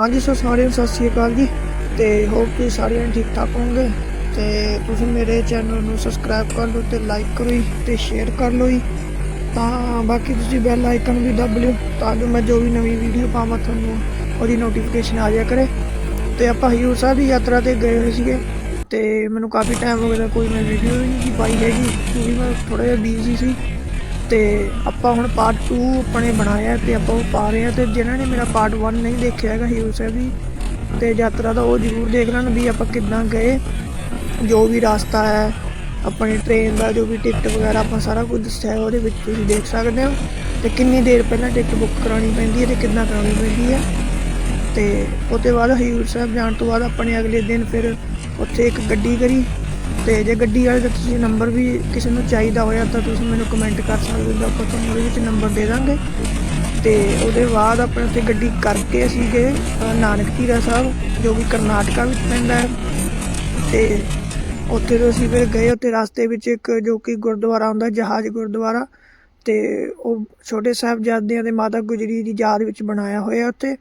ਹਾਂਜੀ ਸੋ ਸਾਰਿਆਂ ਨੂੰ ਸਤਿ ਸ਼੍ਰੀ ਅਕਾਲ ਜੀ ਤੇ ਹੋਪ ਕਿ ਸਾਰਿਆਂ ਜਣੇ ਠੀਕ ਠਾਕ ਹੋਵੋਗੇ ਤੇ ਤੁਸੀਂ ਮੇਰੇ ਚੈਨਲ ਨੂੰ ਸਬਸਕ੍ਰਾਈਬ ਕਰ ਲਓ ਤੇ ਲਾਈਕ ਕਰੋ ਜੀ ਤੇ ਸ਼ੇਅਰ ਕਰ ਲਓ ਜੀ। ਤਾਂ ਬਾਕੀ ਤੁਸੀਂ ਬੈਲ ਆਈਕਨ ਵੀ ਦਬ ਲਿਓ ਤਾਂ ਜੋ ਮੈਂ ਜੋ ਵੀ ਨਵੀਂ ਵੀਡੀਓ ਪਾਵਾਂ ਤੁਹਾਨੂੰ, ਉਹਦੀ ਨੋਟੀਫਿਕੇਸ਼ਨ ਆ ਜਾਇਆ ਕਰੇ। ਤੇ ਆਪਾਂ ਹਜੂਰ ਸਾਹਿਬ ਦੀ ਯਾਤਰਾ ਤੇ ਗਏ ਹੋਏ ਸੀਗੇ ਤੇ ਮੈਨੂੰ ਕਾਫੀ ਟਾਈਮ ਹੋ ਗਿਆ, ਕੋਈ ਮੈਂ ਵੀਡੀਓ ਵੀ ਨਹੀਂ ਪਾਈ ਹੈਗੀ, ਕਿਉਂਕਿ ਮੈਂ ਥੋੜਾ ਜਿਹਾ ਬਿਜ਼ੀ ਸੀ। ਤੇ ਆਪਾਂ ਹੁਣ ਪਾਰਟ 2 ਆਪਣੇ ਬਣਾਇਆ ਤੇ ਆਪਾਂ ਉਹ ਪਾ ਰਹੇ ਆ ਤੇ ਜਿਨ੍ਹਾਂ ਨੇ ਮੇਰਾ ਪਾਰਟ 1 ਨਹੀਂ ਦੇਖਿਆ ਹੈਗਾ ਹਜੂਰ ਸਾਹਿਬ ਦੀ ਤੇ ਯਾਤਰਾ ਦਾ ਉਹ ਜ਼ਰੂਰ ਦੇਖ ਲੈਣ ਵੀ ਆਪਾਂ ਕਿੱਦਾਂ ਗਏ, ਜੋ ਵੀ ਰਸਤਾ ਹੈ, ਆਪਣੀ ਟ੍ਰੇਨ ਦਾ ਜੋ ਵੀ ਟਿਕਟ ਵਗੈਰਾ ਆਪਾਂ ਸਾਰਾ ਕੁਝ ਦੱਸਿਆ ਹੈ, ਉਹਦੇ ਵਿੱਚ ਤੁਸੀਂ ਦੇਖ ਸਕਦੇ ਹੋ, ਤੇ ਕਿੰਨੀ ਦੇਰ ਪਹਿਲਾਂ ਟਿਕਟ ਬੁੱਕ ਕਰਾਉਣੀ ਪੈਂਦੀ ਹੈ ਤੇ ਕਿੰਨਾ ਕਰਾਉਣੀ ਪੈਂਦੀ ਹੈ। ਤੇ ਉਹਦੇ ਬਾਅਦ ਹਜੂਰ ਸਾਹਿਬ ਜਾਣ ਤੋਂ ਬਾਅਦ ਆਪਣੇ ਅਗਲੇ ਦਿਨ ਫਿਰ ਉੱਥੇ ਇੱਕ ਗੱਡੀ ਕਰੀ ਤੇ ਜੇ ਗੱਡੀ ਵਾਲੇ ਦਾ ਤੁਸੀਂ ਨੰਬਰ ਵੀ ਕਿਸੇ ਨੂੰ ਚਾਹੀਦਾ ਹੋਇਆ ਤਾਂ ਤੁਸੀਂ ਮੈਨੂੰ ਕਮੈਂਟ ਕਰ ਸਕਦੇ ਹੋ, ਆਪਾਂ ਤੁਹਾਨੂੰ ਉਹਦੇ ਵਿੱਚ ਨੰਬਰ ਦੇ ਦਾਂਗੇ। ਤੇ ਉਹਦੇ ਬਾਅਦ ਆਪਣੇ ਉੱਥੇ ਗੱਡੀ ਕਰਕੇ ਅਸੀਂ ਗਏ ਨਾਨਕ ਧੀਰਾ ਸਾਹਿਬ, ਜੋ ਕਿ ਕਰਨਾਟਕਾ ਵਿੱਚ ਪੈਂਦਾ ਹੈ। ਤੇ ਉੱਥੇ ਤੋਂ ਅਸੀਂ ਫਿਰ ਗਏ, ਉੱਥੇ ਰਸਤੇ ਵਿੱਚ ਇੱਕ ਜੋ ਕਿ ਗੁਰਦੁਆਰਾ ਹੁੰਦਾ, ਜਹਾਜ਼ ਗੁਰਦੁਆਰਾ। ਤੇ ਉਹ ਛੋਟੇ ਸਾਹਿਬਜ਼ਾਦਿਆਂ ਦੇ ਮਾਤਾ ਗੁਜਰੀ ਦੀ ਯਾਦ ਵਿੱਚ ਬਣਾਇਆ ਹੋਇਆ ਉੱਥੇ।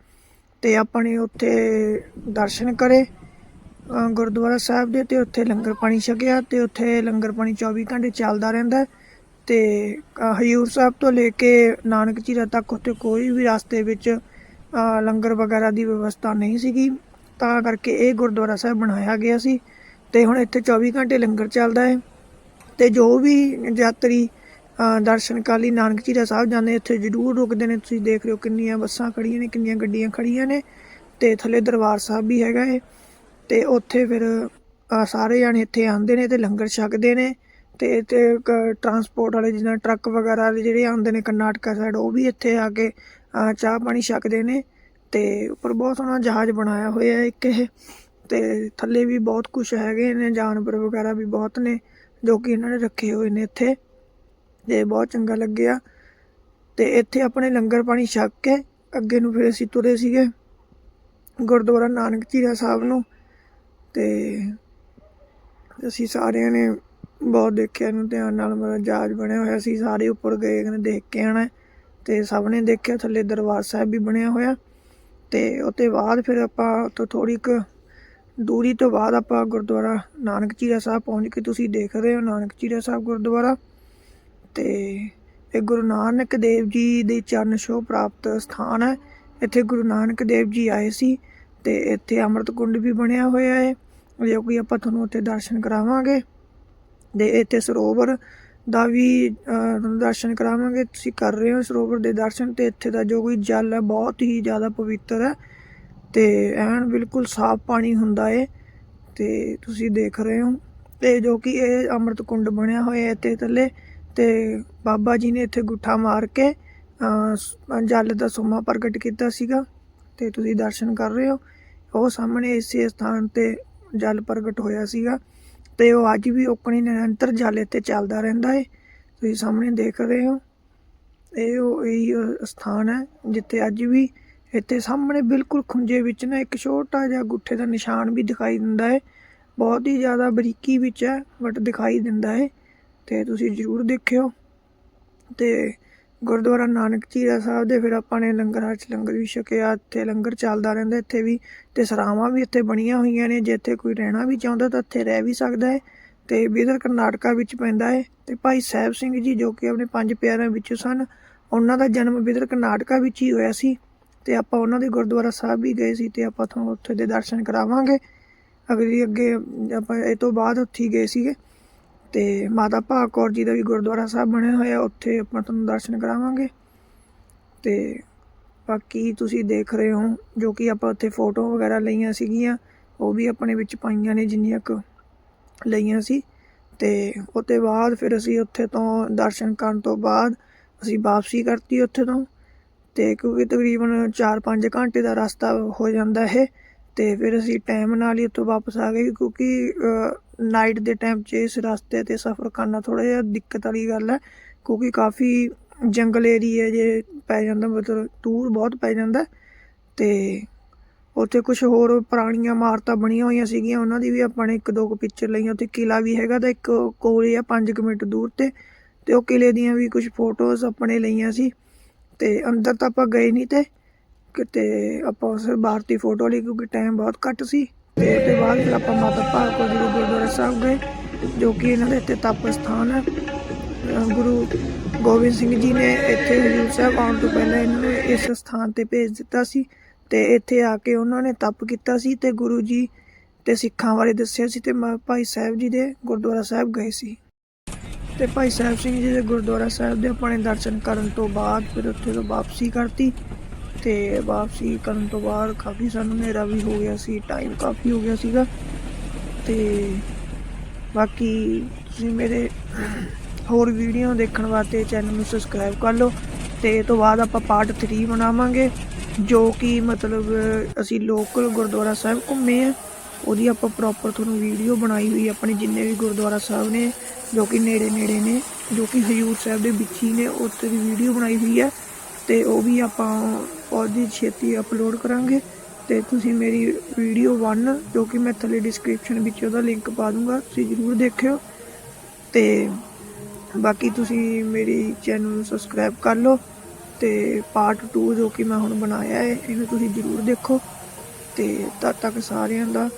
ਤੇ ਆਪਾਂ ਨੇ ਉੱਥੇ ਦਰਸ਼ਨ ਕਰੇ। ਗੁਰਦੁਆਰਾ ਸਾਹਿਬ ਦੇ ਤੇ ਉੱਥੇ ਲੰਗਰ ਪਾਣੀ ਛਕਿਆ ਤੇ ਉੱਥੇ ਲੰਗਰ ਪਾਣੀ 24 ਘੰਟੇ ਚੱਲਦਾ ਰਹਿੰਦਾ ਹੈ ਤੇ ਅ, ਹਜ਼ੂਰ ਸਾਹਿਬ ਤੋਂ ਲੈ ਕੇ ਨਾਨਕ ਝੀਰਾ ਤੱਕ ਉੱਥੇ ਕੋਈ ਵੀ ਰਸਤੇ ਵਿੱਚ ਲੰਗਰ ਵਗੈਰਾ ਦੀ ਵਿਵਸਥਾ ਨਹੀਂ ਸੀਗੀ। ਤਾਂ ਕਰਕੇ ਇਹ ਗੁਰਦੁਆਰਾ ਸਾਹਿਬ ਬਣਾਇਆ ਗਿਆ ਸੀ ਤੇ ਹੁਣ ਇੱਥੇ 24 ਘੰਟੇ ਲੰਗਰ ਚੱਲਦਾ ਹੈ। ਤੇ ਜੋ ਵੀ ਯਾਤਰੀ ਅ, ਦਰਸ਼ਨ ਕਰਨ ਲਈ ਨਾਨਕ ਝੀਰਾ ਸਾਹਿਬ ਜਾਂਦੇ ਇੱਥੇ ਜ਼ਰੂਰ ਰੁਕਦੇ ਨੇ। ਤੁਸੀਂ ਦੇਖ ਰਹੇ ਹੋ ਕਿੰਨੀਆਂ ਬੱਸਾਂ ਖੜੀਆਂ ਨੇ ਕਿੰਨੀਆਂ ਗੱਡੀਆਂ ਖੜੀਆਂ ਨੇ ਤੇ ਥੱਲੇ ਦਰਬਾਰ ਸਾਹਿਬ ਵੀ ਹੈਗਾ ਹੈ। ਤੇ ਉੱਥੇ ਫਿਰ ਸਾਰੇ ਜਾਣੇ ਇੱਥੇ ਆਉਂਦੇ ਨੇ ਤੇ ਲੰਗਰ ਛਕਦੇ ਨੇ ਤੇ ਤੇ ਟਰਾਂਸਪੋਰਟ ਵਾਲੇ ਜਿੱਦਾਂ ਟਰੱਕ ਵਗੈਰਾ ਵਾਲੇ ਜਿਹੜੇ ਆਉਂਦੇ ਨੇ ਕਰਨਾਟਕਾ ਸਾਈਡ ਉਹ ਵੀ ਇੱਥੇ ਆ ਕੇ ਚਾਹ ਪਾਣੀ ਛਕਦੇ ਨੇ ਤੇ ਉੱਪਰ ਬਹੁਤ ਸੋਹਣਾ ਜਹਾਜ਼ ਬਣਾਇਆ ਹੋਇਆ ਇੱਕ ਇਹ ਤੇ ਥੱਲੇ ਵੀ ਬਹੁਤ ਕੁਝ ਹੈਗੇ ਨੇ, ਜਾਨਵਰ ਵਗੈਰਾ ਵੀ ਬਹੁਤ ਨੇ ਜੋ ਕਿ ਇਹਨਾਂ ਨੇ ਰੱਖੇ ਹੋਏ ਨੇ ਇੱਥੇ ਤੇ ਬਹੁਤ ਚੰਗਾ ਲੱਗਿਆ ਤੇ ਇੱਥੇ ਆਪਣੇ ਲੰਗਰ ਪਾਣੀ ਛਕ ਕੇ ਅੱਗੇ ਨੂੰ ਫਿਰ ਅਸੀਂ ਤੁਰੇ ਸੀਗੇ ਗੁਰਦੁਆਰਾ ਨਾਨਕ ਝੀਰਾ ਸਾਹਿਬ ਨੂੰ ਤੇ ਅਸੀਂ ਸਾਰਿਆਂ ਨੇ ਬਹੁਤ ਦੇਖਿਆ ਇਹਨੂੰ ਧਿਆਨ ਨਾਲ, ਮਤਲਬ ਜਹਾਜ਼ ਬਣਿਆ ਹੋਇਆ ਸੀ, ਸਾਰੇ ਉੱਪਰ ਗਏ ਨੇ ਦੇਖ ਕੇ ਆਣਾ ਹੈ। ਤੇ ਸਭ ਨੇ ਦੇਖਿਆ, ਥੱਲੇ ਦਰਬਾਰ ਸਾਹਿਬ ਵੀ ਬਣਿਆ ਹੋਇਆ। ਤੇ ਉੱਤੇ ਬਾਅਦ ਫਿਰ ਆਪਾਂ ਉੱਥੋਂ ਥੋੜੀ ਕੁ ਦੂਰੀ ਤੋਂ ਬਾਅਦ ਆਪਾਂ ਗੁਰਦੁਆਰਾ ਨਾਨਕ ਚੀਰਾ ਸਾਹਿਬ ਪਹੁੰਚ ਕੇ ਤੁਸੀਂ ਦੇਖ ਰਹੇ ਹੋ ਨਾਨਕ ਚੀਰਾ ਸਾਹਿਬ ਗੁਰਦੁਆਰਾ। ਤੇ ਇਹ ਗੁਰੂ ਨਾਨਕ ਦੇਵ ਜੀ ਦੇ ਚਰਨ ਛੋਹ ਪ੍ਰਾਪਤ ਸਥਾਨ ਹੈ। ਇੱਥੇ ਗੁਰੂ ਨਾਨਕ ਦੇਵ ਜੀ ਆਏ ਸੀ ਤੇ ਇੱਥੇ ਅੰਮ੍ਰਿਤ ਕੁੰਡ ਵੀ ਬਣਿਆ ਹੋਇਆ ਹੈ। ਜੋ ਕਿ ਆਪਾਂ ਤੁਹਾਨੂੰ ਉੱਥੇ ਦਰਸ਼ਨ ਕਰਾਵਾਂਗੇ ਦੇ ਇੱਥੇ ਸਰੋਵਰ ਦਾ ਵੀ ਤੁਹਾਨੂੰ ਦਰਸ਼ਨ ਕਰਾਵਾਂਗੇ, ਤੁਸੀਂ ਕਰ ਰਹੇ ਹੋ ਸਰੋਵਰ ਦੇ ਦਰਸ਼ਨ ਤੇ ਇੱਥੇ ਦਾ ਜੋ ਕੋਈ ਜਲ ਹੈ ਬਹੁਤ ਹੀ ਜ਼ਿਆਦਾ ਪਵਿੱਤਰ ਹੈ ਤੇ ਐਨ ਬਿਲਕੁਲ ਸਾਫ਼ ਪਾਣੀ ਹੁੰਦਾ ਏ ਤੇ ਤੁਸੀਂ ਦੇਖ ਰਹੇ ਹੋ। ਤੇ ਜੋ ਕਿ ਇਹ ਅੰਮ੍ਰਿਤ ਕੁੰਡ ਬਣਿਆ ਹੋਇਆ ਹੈ ਇੱਥੇ ਥੱਲੇ ਤੇ ਬਾਬਾ ਜੀ ਨੇ ਇੱਥੇ ਗੁੱਠਾ ਮਾਰ ਕੇ ਜਲ ਦਾ ਸੋਮਾ ਪ੍ਰਗਟ ਕੀਤਾ ਸੀਗਾ ਤੇ ਤੁਸੀਂ ਦਰਸ਼ਨ ਕਰ ਰਹੇ ਹੋ। ਉਹ ਸਾਹਮਣੇ ਇਸੇ ਸਥਾਨ ਤੇ ਜਲ ਪ੍ਰਗਟ ਹੋਇਆ ਸੀਗਾ ਤੇ ਉਹ ਅੱਜ ਵੀ ਓਕਣੀ ਨਿਰੰਤਰ ਜਲ ਇੱਥੇ ਚੱਲਦਾ ਰਹਿੰਦਾ ਹੈ ਤੁਸੀਂ ਸਾਹਮਣੇ ਦੇਖ ਰਹੇ ਹੋ। ਇਹ ਉਹ ਇਹੀ ਸਥਾਨ ਹੈ ਜਿੱਥੇ ਅੱਜ ਵੀ ਇੱਥੇ ਸਾਹਮਣੇ ਬਿਲਕੁਲ ਖੁੰਝੇ ਵਿੱਚ ਨਾ ਇੱਕ ਛੋਟਾ ਜਿਹਾ ਗੁੱਠੇ ਦਾ ਨਿਸ਼ਾਨ ਵੀ ਦਿਖਾਈ ਦਿੰਦਾ ਹੈ ਬਹੁਤ ਹੀ ਜ਼ਿਆਦਾ ਬਰੀਕੀ ਵਿੱਚ ਹੈ ਬਟ ਦਿਖਾਈ ਦਿੰਦਾ ਹੈ ਤੇ ਤੁਸੀਂ ਜ਼ਰੂਰ ਦੇਖਿਓ। ਤੇ ਗੁਰਦੁਆਰਾ ਨਾਨਕ ਝੀਰਾ ਸਾਹਿਬ ਦੇ, ਫਿਰ ਆਪਾਂ ਨੇ ਲੰਗਰ ਚ ਲੰਗਰ ਵੀ ਛਕਿਆ, ਇੱਥੇ ਲੰਗਰ ਚੱਲਦਾ ਰਹਿੰਦਾ, ਇੱਥੇ ਵੀ ਤੇ ਸਰਾਵਾਂ ਵੀ ਇੱਥੇ ਬਣੀਆਂ ਹੋਈਆਂ ਨੇ, ਜੇ ਇੱਥੇ ਕੋਈ ਰਹਿਣਾ ਵੀ ਚਾਹੁੰਦਾ ਤਾਂ ਇੱਥੇ ਰਹਿ ਵੀ ਸਕਦਾ ਹੈ ਤੇ ਬਿਦਰ ਕਰਨਾਟਕਾ ਵਿੱਚ ਪੈਂਦਾ ਹੈ ਤੇ ਭਾਈ ਸਾਹਿਬ ਸਿੰਘ ਜੀ ਜੋ ਕਿ ਆਪਣੇ ਪੰਜ ਪਿਆਰਿਆਂ ਵਿੱਚੋਂ ਸਨ, ਉਹਨਾਂ ਦਾ ਜਨਮ ਬਿਦਰ ਕਰਨਾਟਕਾ ਵਿੱਚ ਹੀ ਹੋਇਆ ਸੀ ਤੇ ਆਪਾਂ ਉਹਨਾਂ ਦੇ ਗੁਰਦੁਆਰਾ ਸਾਹਿਬ ਵੀ ਗਏ ਸੀ ਤੇ ਆਪਾਂ ਤੁਹਾਨੂੰ ਉੱਥੇ ਦੇ ਦਰਸ਼ਨ ਕਰਾਵਾਂਗੇ। ਅਗਲੀ ਅੱਗੇ ਆਪਾਂ ਇਹ ਤੋਂ ਬਾਅਦ ਉੱਥੇ ਹੀ ਗਏ ਸੀਗੇ। ਤੇ ਮਾਤਾ ਭਾਗ ਕੌਰ ਜੀ ਦਾ ਵੀ ਗੁਰਦੁਆਰਾ ਸਾਹਿਬ ਬਣਿਆ ਹੋਇਆ ਉੱਥੇ ਆਪਾਂ ਤੁਹਾਨੂੰ ਦਰਸ਼ਨ ਕਰਾਵਾਂਗੇ। ਤੇ ਬਾਕੀ ਤੁਸੀਂ ਦੇਖ ਰਹੇ ਹੋ, ਜੋ ਕਿ ਆਪਾਂ ਉੱਥੇ ਫੋਟੋ ਵਗੈਰਾ ਲਈਆਂ ਸੀਗੀਆਂ, ਉਹ ਵੀ ਆਪਣੇ ਵਿੱਚ ਪਾਈਆਂ ਨੇ ਜਿੰਨੀਆਂ ਕੁ ਲਈਆਂ ਸੀ। ਤੇ ਉਹਤੇ ਬਾਅਦ ਫਿਰ ਅਸੀਂ ਉੱਥੇ ਤੋਂ ਦਰਸ਼ਨ ਕਰਨ ਤੋਂ ਬਾਅਦ ਅਸੀਂ ਵਾਪਸੀ ਕਰਤੀ ਉੱਥੇ ਤੋਂ। ਤੇ ਕਿਉਂਕਿ ਤਕਰੀਬਨ 4-5 ਘੰਟੇ ਦਾ ਰਸਤਾ ਹੋ ਜਾਂਦਾ ਹੈ। ਅਤੇ ਫਿਰ ਅਸੀਂ ਟਾਈਮ ਨਾਲ ਹੀ ਉੱਥੋਂ ਵਾਪਸ ਆ ਗਏ ਕਿਉਂਕਿ ਨਾਈਟ ਦੇ ਟਾਈਮ 'ਚ ਇਸ ਰਸਤੇ ਤੇ ਸਫ਼ਰ ਕਰਨਾ ਥੋੜ੍ਹਾ ਜਿਹਾ ਦਿੱਕਤ ਵਾਲੀ ਗੱਲ ਹੈ ਕਿਉਂਕਿ ਕਾਫੀ ਜੰਗਲ ਏਰੀਆ ਜੇ ਪੈ ਜਾਂਦਾ, ਮਤਲਬ ਟੂਰ ਬਹੁਤ ਪੈ ਜਾਂਦਾ ਤੇ ਉੱਥੇ ਕੁਝ ਹੋਰ ਪੁਰਾਣੀਆਂ ਇਮਾਰਤਾਂ ਬਣੀਆਂ ਹੋਈਆਂ ਸੀਗੀਆਂ, ਉਹਨਾਂ ਦੀ ਵੀ ਆਪਾਂ ਨੇ ਇੱਕ ਦੋ ਕੁ ਪਿਕਚਰ ਲਈਆਂ, ਉੱਥੇ ਕਿਲਾ ਵੀ ਹੈਗਾ ਤਾਂ ਇੱਕ ਕੋਲੇ ਆ 5 ਮਿੰਟ ਦੂਰ ਤੇ ਤੇ ਉਹ ਕਿਲੇ ਦੀਆਂ ਵੀ ਕੁਝ ਫੋਟੋਜ਼ ਆਪਣੇ ਲਈਆਂ ਸੀ ਤੇ ਅੰਦਰ ਤਾਂ ਆਪਾਂ ਗਏ ਨਹੀਂ ਤੇ ਕਿਤੇ ਆਪਾਂ ਉਸ ਬਾਹਰ ਦੀ ਫੋਟੋ ਲਈ ਕਿਉਂਕਿ ਟਾਈਮ ਬਹੁਤ ਘੱਟ ਸੀ। ਤੇ ਉਹਦੇ ਬਾਅਦ ਫਿਰ ਆਪਾਂ ਮਾਤਾ ਭਾਗਵਤ ਜੀ ਦੇ ਗੁਰਦੁਆਰਾ ਸਾਹਿਬ ਗਏ, ਜੋ ਕਿ ਇਹਨਾਂ ਦੇ ਇੱਥੇ ਤਪ ਸਥਾਨ ਹੈ। ਗੁਰੂ ਗੋਬਿੰਦ ਸਿੰਘ ਜੀ ਨੇ ਇੱਥੇ ਹਜੂਰ ਸਾਹਿਬ ਆਉਣ ਤੋਂ ਪਹਿਲਾਂ ਇਹਨਾਂ ਨੂੰ ਇਸ ਸਥਾਨ ਤੇ ਭੇਜ ਦਿੱਤਾ ਸੀ ਤੇ ਇੱਥੇ ਆ ਕੇ ਉਹਨਾਂ ਨੇ ਤਪ ਕੀਤਾ ਸੀ ਤੇ ਗੁਰੂ ਜੀ ਤੇ ਸਿੱਖਾਂ ਬਾਰੇ ਦੱਸਿਆ ਸੀ ਤੇ ਮ- ਭਾਈ ਸਾਹਿਬ ਜੀ ਦੇ ਗੁਰਦੁਆਰਾ ਸਾਹਿਬ ਗਏ ਸੀ। ਤੇ ਭਾਈ ਸਾਹਿਬ ਸਿੰਘ ਜੀ ਦੇ ਗੁਰਦੁਆਰਾ ਸਾਹਿਬ ਦੇ ਆਪਣੇ ਦਰਸ਼ਨ ਕਰਨ ਤੋਂ ਬਾਅਦ ਫਿਰ ਉੱਥੇ ਤੋਂ ਵਾਪਸੀ ਕਰਤੀ। ਤੇ ਵਾਪਸੀ ਕਰਨ ਤੋਂ ਬਾਅਦ ਕਾਫੀ ਸਾਨੂੰ ਹਨੇਰਾ ਵੀ ਹੋ ਗਿਆ ਸੀ ਟਾਈਮ ਕਾਫੀ ਹੋ ਗਿਆ ਸੀਗਾ ਤੇ ਬਾਕੀ ਤੁਸੀਂ ਮੇਰੇ ਹੋਰ ਵੀਡੀਓ ਦੇਖਣ ਵਾਸਤੇ ਚੈਨਲ ਨੂੰ ਸਬਸਕ੍ਰਾਈਬ ਕਰ ਲਓ ਤੇ ਇਹ ਤੋਂ ਬਾਅਦ ਆਪਾਂ ਪਾਰਟ 3 ਬਣਾਵਾਂਗੇ, ਜੋ ਕਿ ਮਤਲਬ ਅਸੀਂ ਲੋਕਲ ਗੁਰਦੁਆਰਾ ਸਾਹਿਬ ਘੁੰਮੇ ਆ, ਉਹਦੀ ਆਪਾਂ ਪ੍ਰੋਪਰ ਤੁਹਾਨੂੰ ਵੀਡੀਓ ਬਣਾਈ ਹੋਈ ਆਪਣੇ ਜਿੰਨੇ ਵੀ ਗੁਰਦੁਆਰਾ ਸਾਹਿਬ ਨੇ, ਜੋ ਕਿ ਨੇੜੇ ਨੇੜੇ ਨੇ, ਜੋ ਕਿ ਹਜੂਰ ਸਾਹਿਬ ਦੇ ਵਿੱਚ ਹੀ ਨੇ, ਉੱਥੇ ਦੀ ਵੀਡੀਓ ਬਣਾਈ ਹੋਈ ਹੈ ਤੇ ਉਹ ਵੀ ਆਪਾਂ ਉਹਦੀ ਛੇਤੀ ਅਪਲੋਡ ਕਰਾਂਗੇ। ਤੇ ਤੁਸੀਂ ਮੇਰੀ ਵੀਡੀਓ 1 ਜੋ ਕਿ ਮੈਂ ਥੱਲੇ ਡਿਸਕ੍ਰਿਪਸ਼ਨ ਵਿੱਚ ਉਹਦਾ ਲਿੰਕ ਪਾ ਦੂੰਗਾ, ਤੁਸੀਂ ਜਰੂਰ ਦੇਖਿਓ। ਤੇ ਬਾਕੀ ਤੁਸੀਂ ਮੇਰੀ ਚੈਨਲ ਨੂੰ ਸਬਸਕ੍ਰਾਈਬ ਕਰ ਲਓ। ਤੇ ਪਾਰਟ 2 ਜੋ ਕਿ ਮੈਂ ਹੁਣ ਬਣਾਇਆ ਹੈ, ਇਹਨੂੰ ਤੁਸੀਂ ਜਰੂਰ ਦੇਖੋ। ਤੇ ਤਦ ਤੱਕ ਸਾਰਿਆਂ ਦਾ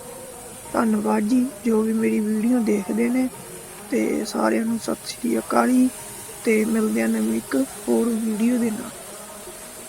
ਧੰਨਵਾਦ ਜੀ, ਜੋ ਵੀ ਮੇਰੀ ਵੀਡੀਓ ਦੇਖਦੇ ਨੇ। ਤੇ ਸਾਰਿਆਂ ਨੂੰ ਸਤਿ ਸ਼੍ਰੀ ਅਕਾਲ ਜੀ। ਤੇ ਮਿਲਦੇ ਹਾਂ ਨਵੀਂ ਇੱਕ ਹੋਰ ਵੀਡੀਓ ਦੇ ਨਾਲ।